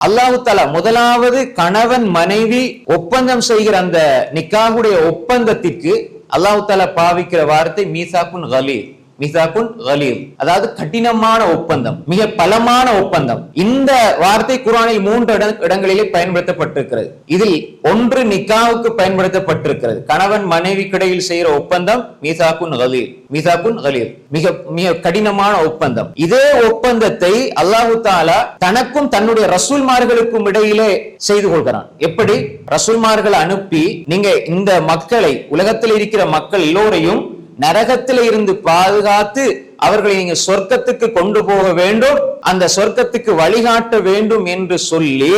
அல்லாஹு தாலா முதலாவது கணவன் மனைவி ஒப்பந்தம் செய்கிற அந்த நிக்காகுடைய ஒப்பந்தத்திற்கு அல்லாஹு தாலா பாவிக்கிற வார்த்தை மீசாக்குன் கலீல். மிசாக்குன் கலீல். அதாவது கடினமான ஒப்பந்தம் மிக பலமான ஒப்பந்தம். இந்த வார்த்தை குரானில் மூன்று இடங்களிலே பயன்படுத்தப்பட்டிருக்கிறது. இதில் ஒன்று நிக்காவுக்கு பயன்படுத்தப்பட்டிருக்கிறது. கணவன் மனைவிக்கிடையில் செய்கிற ஒப்பந்தம் மீசாக்குன் கலீல் மீசாக்குன் கலீல். மிக மிக கடினமான ஒப்பந்தம். இதே ஒப்பந்தத்தை அல்லாஹு தாலா தனக்கும் தன்னுடைய ரசூல்மார்களுக்கும் இடையிலே செய்து கொள்கிறான். எப்படி? ரசூல்மார்களை அனுப்பி நீங்க இந்த மக்களை உலகத்தில் இருக்கிற மக்கள் எல்லோரையும் நரகத்தில இருந்து பாதுகாத்து அவர்களை நீங்க சொர்க்கத்துக்கு கொண்டு போக வேண்டும் அந்த சொர்க்கத்துக்கு வழிகாட்ட வேண்டும் என்று சொல்லி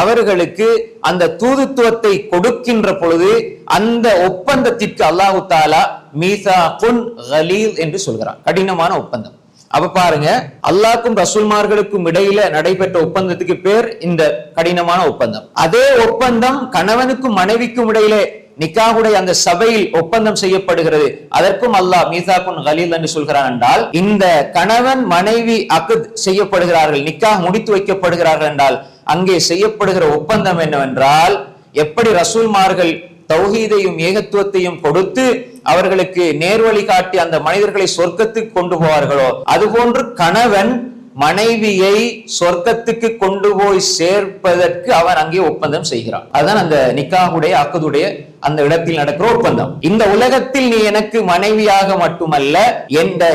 அவர்களுக்கு அந்த தூதுத்துவத்தை கொடுக்கின்ற பொழுது அந்த ஒப்பந்தத்திற்கு அல்லாஹு தாலா மீசா குன் ஹலீல் என்று சொல்கிறார் கடினமான ஒப்பந்தம். அப்ப பாருங்க அல்லாக்கும் ரசூல்மார்களுக்கும் இடையில நடைபெற்ற ஒப்பந்தத்துக்கு பேர் இந்த கடினமான ஒப்பந்தம். அதே ஒப்பந்தம் கணவனுக்கும் மனைவிக்கும் இடையிலே நிக்காவுடைய அந்த சபையில் ஒப்பந்தம் செய்யப்படுகிறது. அதற்கும் அல்லாஹ் மீசாக்குன் கலீல் என்று சொல்கிறான் என்றால் இந்த கணவன் மனைவி அக்குத் செய்யப்படுகிறார்கள் நிக்காக முடித்து வைக்கப்படுகிறார்கள் என்றால் அங்கே செய்யப்படுகிற ஒப்பந்தம் என்னவென்றால் எப்படி ரசூல்மார்கள் தௌஹீதையும் ஏகத்துவத்தையும் கொடுத்து அவர்களுக்கு நேர்வழி காட்டி அந்த மனிதர்களை சொர்க்கத்துக்கு கொண்டு போவார்களோ அதுபோன்று கணவன் மனைவியை சொர்க்கத்துக்கு கொண்டு போய் சேர்ப்பதற்கு அவர் அங்கே ஒப்பந்தம் செய்கிறார் அதுதான் அந்த நிக்காவுடைய அக்கதுடைய அந்த இடத்தில் நடக்கிற ஒப்பந்தம். இந்த உலகத்தில் நீ எனக்கு மனைவியாக மட்டுமல்ல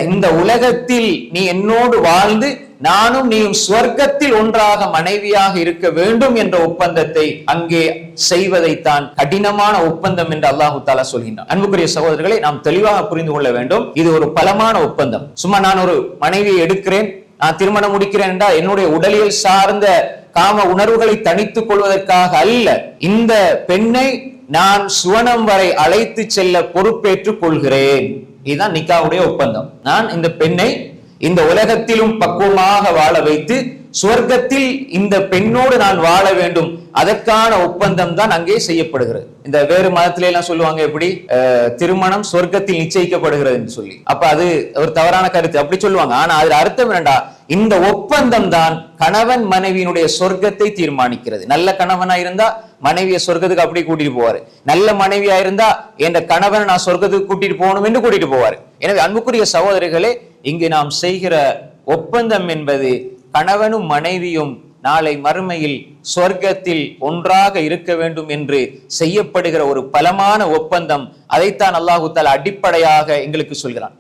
இந்த உலகத்தில் நீ என்னோடு வாழ்ந்து நானும் நீயும் சொர்க்கத்தில் ஒன்றாக மனைவியாக இருக்க வேண்டும் என்ற ஒப்பந்தத்தை அங்கே செய்வதைத்தான் கடினமான ஒப்பந்தம் என்று அல்லாஹு தாலா சொல்கின்றான். அன்புக்குரிய சகோதரர்களை நாம் தெளிவாக புரிந்து கொள்ள வேண்டும் இது ஒரு பலமான ஒப்பந்தம். சும்மா நான் ஒரு மனைவியை எடுக்கிறேன் நான் திருமணம் முடிக்கிறேன் என்றால் என்னுடைய உடலியல் சார்ந்த காம உணர்வுகளை தனித்துக் கொள்வதற்காக அல்ல. இந்த பெண்ணை நான் சுவனம் வரை அழைத்து செல்ல பொறுப்பேற்றுக் கொள்கிறேன். இதுதான் நிக்காவுடைய ஒப்பந்தம். நான் இந்த பெண்ணை இந்த உலகத்திலும் பக்குவமாக வாழ வைத்து சுவர்க்கத்தில் இந்த பெண்ணோடு நான் வாழ வேண்டும். அதற்கான ஒப்பந்தம் தான் அங்கே செய்யப்படுகிறது. இந்த வேறு மதத்தில எல்லாம் சொல்லுவாங்க எப்படி? அஹ், திருமணம் சொர்க்கத்தில் நிச்சயிக்கப்படுகிறது சொல்லி. அப்ப அது ஒரு தவறான கருத்து. அப்படி சொல்லுவாங்க. ஆனா அதுல அர்த்தம் வேண்டா இந்த ஒப்பந்தம் தான் கணவன் மனைவியினுடைய சொர்க்கத்தை தீர்மானிக்கிறது. நல்ல கணவனா இருந்தா மனைவியை சொர்க்கத்துக்கு அப்படி கூட்டிட்டு போவாரு. நல்ல மனைவியா இருந்தா என் கணவனை நான் சொர்க்கத்துக்கு கூட்டிட்டு போகணும் என்று கூட்டிட்டு போவாரு. எனவே அன்புக்குரிய சகோதரிகளே இங்கு நாம் செய்கிற ஒப்பந்தம் என்பது கணவனும் மனைவியும் நாளை மறுமையில் சொர்க்கத்தில் ஒன்றாக இருக்க வேண்டும் என்று செய்யப்படுகிற ஒரு பலமான ஒப்பந்தம். அதைத்தான் அல்லாஹு அடிப்படையாக எங்களுக்கு சொல்கிறான்.